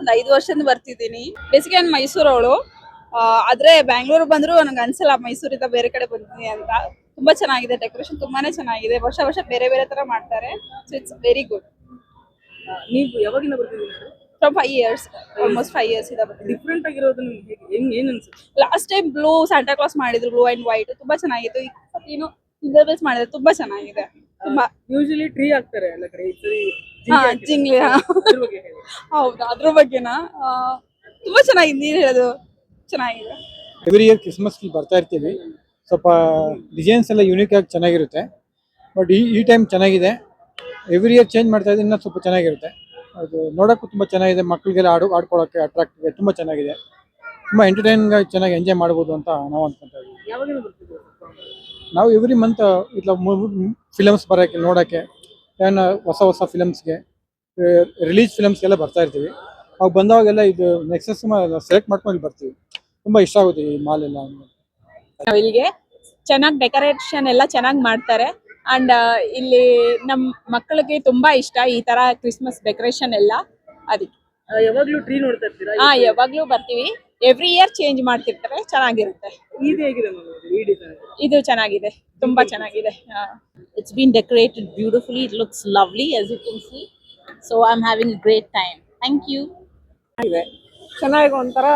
ಒಂದ್ ಐದು ವರ್ಷದಿಂದ ಬರ್ತಿದ್ದೀನಿ. ಬೇಸಿಗೆ ನಾನು ಮೈಸೂರವಳು. ಆದ್ರೆ ಬ್ಯಾಂಗ್ಳೂರ್ ಬಂದ್ರು ನನಗೆ ಅನ್ಸಲ್ಲ ಮೈಸೂರಿಂದ ಬೇರೆ ಕಡೆ ಬಂದಿದ್ದೀನಿ ಅಂತ. ತುಂಬಾ ಚೆನ್ನಾಗಿದೆ ಡೆಕೋರೇಷನ್ ತುಂಬಾನೇ ಚೆನ್ನಾಗಿದೆ. ವರ್ಷ ವರ್ಷ ಬೇರೆ ಬೇರೆ ತರ ಮಾಡ್ತಾರೆ. ಸೊ ಇಟ್ಸ್ ವೆರಿ ಗುಡ್ ನೀವು ಯಾವಾಗಿಂದ ಬರ್ತಿದ್ದೀರಿ from five years almost five years ಇಂದ ಡಿಫ್ರೆಂಟ್ ಆಗಿರೋದು ನಿಮ್ಗೆ ಏನ್ ಅನ್ಸುತ್ತೆ? Last time blue Santa Claus ಮಾಡಿದ್ರು ಬ್ಲೂ ಅಂಡ್ ವೈಟ್ ತುಂಬಾ ಚೆನ್ನಾಗಿತ್ತು. ಈಗ ಏನು ಇಂಟರ್ವೆಲ್ಸ್ ಮಾಡಿದ್ರೆ ತುಂಬಾ ಚೆನ್ನಾಗಿದೆ. ತುಂಬಾ. ಯೂಶಲಿ ಟ್ರೀ ಹಾಕ್ತಾರೆ ಎಲ್ಲ ಕಡೆ ಈ ಸರಿ ಹಾ ಜಿಂಗ್ಲಿ. ಅದ್ರ ಬಗ್ಗೆ ಹೇಳಿ. ಹೌದಾ ಅದ್ರ ಬಗ್ಗೆನಾ? ಆ, ತುಂಬಾ ಚೆನ್ನಾಗಿದೆ ನೀನ್ ಹೇಳೋದು ಚೆನ್ನಾಗಿದೆ. ಎವ್ರಿ ಇಯರ್ ಕ್ರಿಸ್ಮಸ್ಗೆ ಬರ್ತಾ ಇರ್ತೀವಿ. ಸ್ವಲ್ಪ ಡಿಸೈನ್ಸ್ ಎಲ್ಲ ಯೂನಿಕ್ ಆಗಿ ಚೆನ್ನಾಗಿರುತ್ತೆ. ಬಟ್ ಈ ಈ ಟೈಮ್ ಚೆನ್ನಾಗಿದೆ. ಎವ್ರಿ ಇಯರ್ ಚೇಂಜ್ ಮಾಡ್ತಾ ಇದ್ರೆ ಇನ್ನೂ ಸ್ವಲ್ಪ ಚೆನ್ನಾಗಿರುತ್ತೆ. ಅದು ನೋಡೋಕ್ಕೂ ತುಂಬ ಚೆನ್ನಾಗಿದೆ. ಮಕ್ಕಳಿಗೆಲ್ಲ ಆಡು ಆಡ್ಕೊಳ್ಳೋಕ್ಕೆ ಅಟ್ರಾಕ್ಟಿವ್ ತುಂಬ ಚೆನ್ನಾಗಿದೆ. ತುಂಬ ಎಂಟರ್ಟೈನಿಂಗ್ ಆಗಿ ಚೆನ್ನಾಗಿ ಎಂಜಾಯ್ ಮಾಡ್ಬೋದು ಅಂತ ನಾವು ಅನ್ಕೊಂತ ಇದ್ದೀವಿ. ಬರ್ತಿದ್ದೀರಿ? ನಾವು ಎವ್ರಿ ಮಂತ್ ಇಲ್ಲ ಫಿಲಮ್ಸ್ ಬರೋಕ್ಕೆ ನೋಡೋಕ್ಕೆ ಏನು ಹೊಸ ಹೊಸ ಫಿಲಮ್ಸ್ಗೆ ರಿಲೀಸ್ ಫಿಲಮ್ಸ್ಗೆಲ್ಲ ಬರ್ತಾ ಇರ್ತೀವಿ. ಅವಾಗ ಬಂದಾಗೆಲ್ಲ ಇದು ನೆಕ್ಸಸ್ ಸೆಲೆಕ್ಟ್ ಮಾಡ್ಕೊಂಡು ಬರ್ತೀವಿ. ತುಂಬ ಇಷ್ಟ ಆಗುತ್ತೆ ಈ ಮಾಲ್ ಎಲ್ಲ ನಾವ್ ಇಲ್ಲಿಗೆ ಚೆನ್ನಾಗಿ ಡೆಕೋರೇಷನ್ ಎಲ್ಲ ಚೆನ್ನಾಗಿ ಮಾಡ್ತಾರೆ. ಅಂಡ್ ಇಲ್ಲಿ ನಮ್ ಮಕ್ಕಳಿಗೆ ತುಂಬಾ ಇಷ್ಟ ಈ ತರ ಕ್ರಿಸ್ಮಸ್ ಡೆಕೋರೇಷನ್ ಎಲ್ಲ. ಅದಕ್ಕೆ. ಯಾವಾಗ್ಲೂ ಟ್ರೀ ನೋಡ್ತಾ ಇರ್ತೀರಾ? ಹಾ ಯಾವಾಗ್ಲೂ ಬರ್ತೀವಿ. ಎವ್ರಿ ಇಯರ್ ಚೇಂಜ್ ಮಾಡ್ತಿರ್ತಾರೆ ಚೆನ್ನಾಗಿರುತ್ತೆ. ಇದು ಹೇಗಿದೆ ಮ್ಯಾಮ್ ಈ ಡಿಸೈನ್ ಇದು ಚೆನ್ನಾಗಿದೆ ತುಂಬಾ ಚೆನ್ನಾಗಿದೆ It's been decorated beautifully. It looks lovely, as you can see. So I'm having a great time thank you ಚೆನ್ನಾಗಿ ಒಂಥರ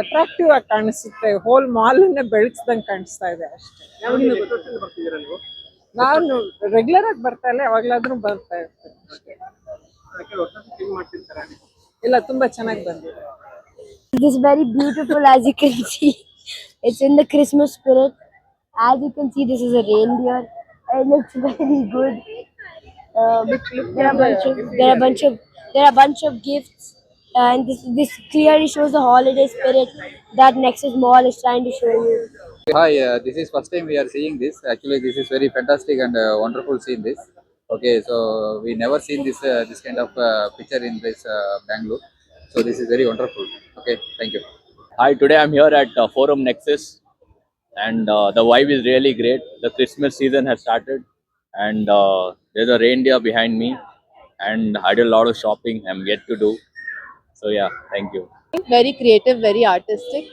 ಅಟ್ರಾಕ್ಟಿವ್ ಆಗಿ ಕಾಣಿಸುತ್ತೆ. ಹೋಲ್ ಮಾಲ್ ಅನ್ನೇ ಬೆಳಗ್ಸ್ದಂಗ್ ಕಾಣಿಸ್ತಾ ಇದೆ ಅಷ್ಟೇ. ಬರ್ತಿದ್ದೀರಾ ನೀವು? ನಾನು ರೆಗ್ಯುಲರ್ ಆಗಿ ಬರ್ತಾ ಇಲ್ಲ ಯಾವಾಗ್ಲಾದ್ರೂ ಬರ್ತಾ ಇರ್ತೇನೆ ಅಷ್ಟೇ. ಹೊಸ ಮಾಡ್ತಿರ್ತಾರೆ ಇಲ್ಲ ತುಂಬಾ ಚೆನ್ನಾಗಿ ಬಂದಿದೆ. It is very beautiful as you can see. It's in the Christmas spirit. As you can see, this is a reindeer. It looks very good. Um, there are bunch of there are bunch of there are bunch of gifts, and this this clearly shows the holiday spirit that Nexus Mall is trying to show you. Hi, uh, this is first time we are seeing this. Actually, this is very fantastic and uh, wonderful seeing this. Okay, so we never seen this uh, this kind of uh, picture in this uh, Bangalore. So this is very wonderful. Okay, thank you. Hi, today I'm here at uh, Forum Nexus, and uh, the vibe is really great. The Christmas season has started, and uh, there's a reindeer behind me, and I did a lot of shopping. I'm yet to do. So yeah, thank you. very creative, very artistic.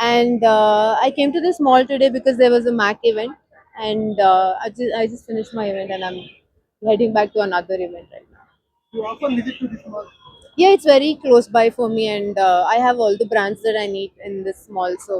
And uh, I came to this mall today because there was a MAC event, and uh, I just I just finished my event and I'm heading back to another event right now. You often visit to this mall. Yeah, it's very close by for me, and uh, I have all the brands that I need in this mall. So.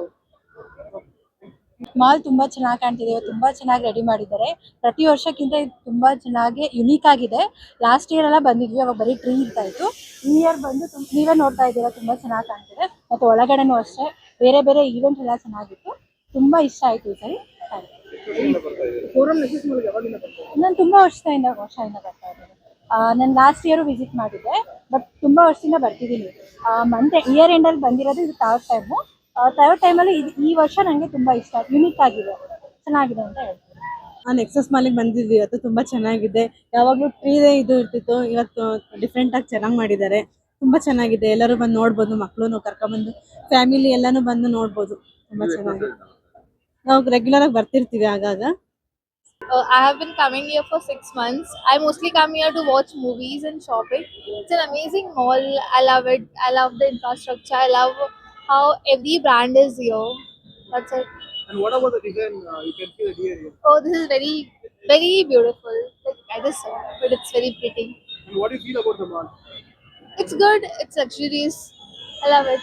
Mall ತುಂಬಾ ಚೆನ್ನಾಗಿ ಕಾಣ್ತಿದೆ ತುಂಬಾ ಚೆನ್ನಾಗಿ ready ಮಾಡಿದ್ದಾರೆ. ಪ್ರತಿ ವರ್ಷಕ್ಕಿಂತ ಇದು ತುಂಬಾ ಚೆನ್ನಾಗಿ ಯುನೀಕ್ ಆಗಿದೆ. ಲಾಸ್ಟ್ ಇಯರ್ ಎಲ್ಲ ಬಂದಿದ್ವಿ ಅವಾಗ ಬರೀ ಟ್ರೀ ಇರ್ತಾ ಇತ್ತು. ಈ ಇಯರ್ ಬಂದು ನೀವೇ ನೋಡ್ತಾ ಇದ್ದೀರಾ ತುಂಬಾ ಚೆನ್ನಾಗಿ ಕಾಣ್ತಿದೆ. ಮತ್ತೆ ಒಳಗಡೆನೂ ಅಷ್ಟೇ ಬೇರೆ ಬೇರೆ ಈವೆಂಟ್ ಎಲ್ಲ ಚೆನ್ನಾಗಿತ್ತು. ತುಂಬಾ ಇಷ್ಟ ಆಯ್ತು ಈ ಸರಿ. ಯಾವಾಗಿಂದ ಬರ್ತಿದ್ದೀರಾ ನಾನು ತುಂಬಾ ವರ್ಷದಿಂದ ವರ್ಷದಿಂದ ಬರ್ತಾ ಇದ್ದೀನಿ. ನಾನು ಲಾಸ್ಟ್ ಇಯರ್ ವಿಸಿಟ್ ಮಾಡಿದ್ದೆ. ಬಟ್ ತುಂಬಾ ವರ್ಷದಿಂದ ಬರ್ತಿದ್ದೀನಿ. ಮಂತ್ ಇಯರ್ ಎಂಡ್ ಅಲ್ಲಿ ಬಂದಿರೋದು ಇದು ಥರ್ಡ್ ಟೈಮು ಥರ್ಡ್ ಟೈಮಲ್ಲಿ ಇದು ಈ ವರ್ಷ ನನಗೆ ತುಂಬಾ ಇಷ್ಟ. ಯುನೀಕ್ ಆಗಿದೆ. ಚೆನ್ನಾಗಿದೆ ಅಂತ ಹೇಳ್ತೀನಿ. ನಾನು ಎಕ್ಸಸ್ ಮಾಲಿಗೆ ಬಂದಿದ್ವಿ. ಇವತ್ತು ತುಂಬಾ ಚೆನ್ನಾಗಿದೆ. ಯಾವಾಗಲೂ ಫ್ರೀದೇ ಇದು ಇರ್ತಿತ್ತು. ಇವತ್ತು ಡಿಫ್ರೆಂಟ್ ಆಗಿ ಚೆನ್ನಾಗಿ ಮಾಡಿದ್ದಾರೆ. ತುಂಬಾ ಚೆನ್ನಾಗಿದೆ. ಎಲ್ಲರೂ ಬಂದು ನೋಡ್ಬೋದು. ಮಕ್ಕಳು ಕರ್ಕೊಂಡ್ಬಂದು ಫ್ಯಾಮಿಲಿ ಎಲ್ಲಾನು ಬಂದು ನೋಡ್ಬೋದು. ತುಂಬಾ ಚೆನ್ನಾಗಿದೆ. ನಾವು ರೆಗ್ಯುಲರ್ ಆಗಿ ಬರ್ತಿರ್ತೀವಿ ಆಗಾಗ. Uh, I have been coming here for six months. I mostly come here to watch movies and shopping. It's an amazing mall. I love it. I love the infrastructure. I love how every brand is here. That's it. And what about the design? Uh, you can see the deer here. Oh, this is very, very beautiful. Like I just saw, but it's very pretty. And what do you feel about the mall? It's good. It's luxurious. I love it.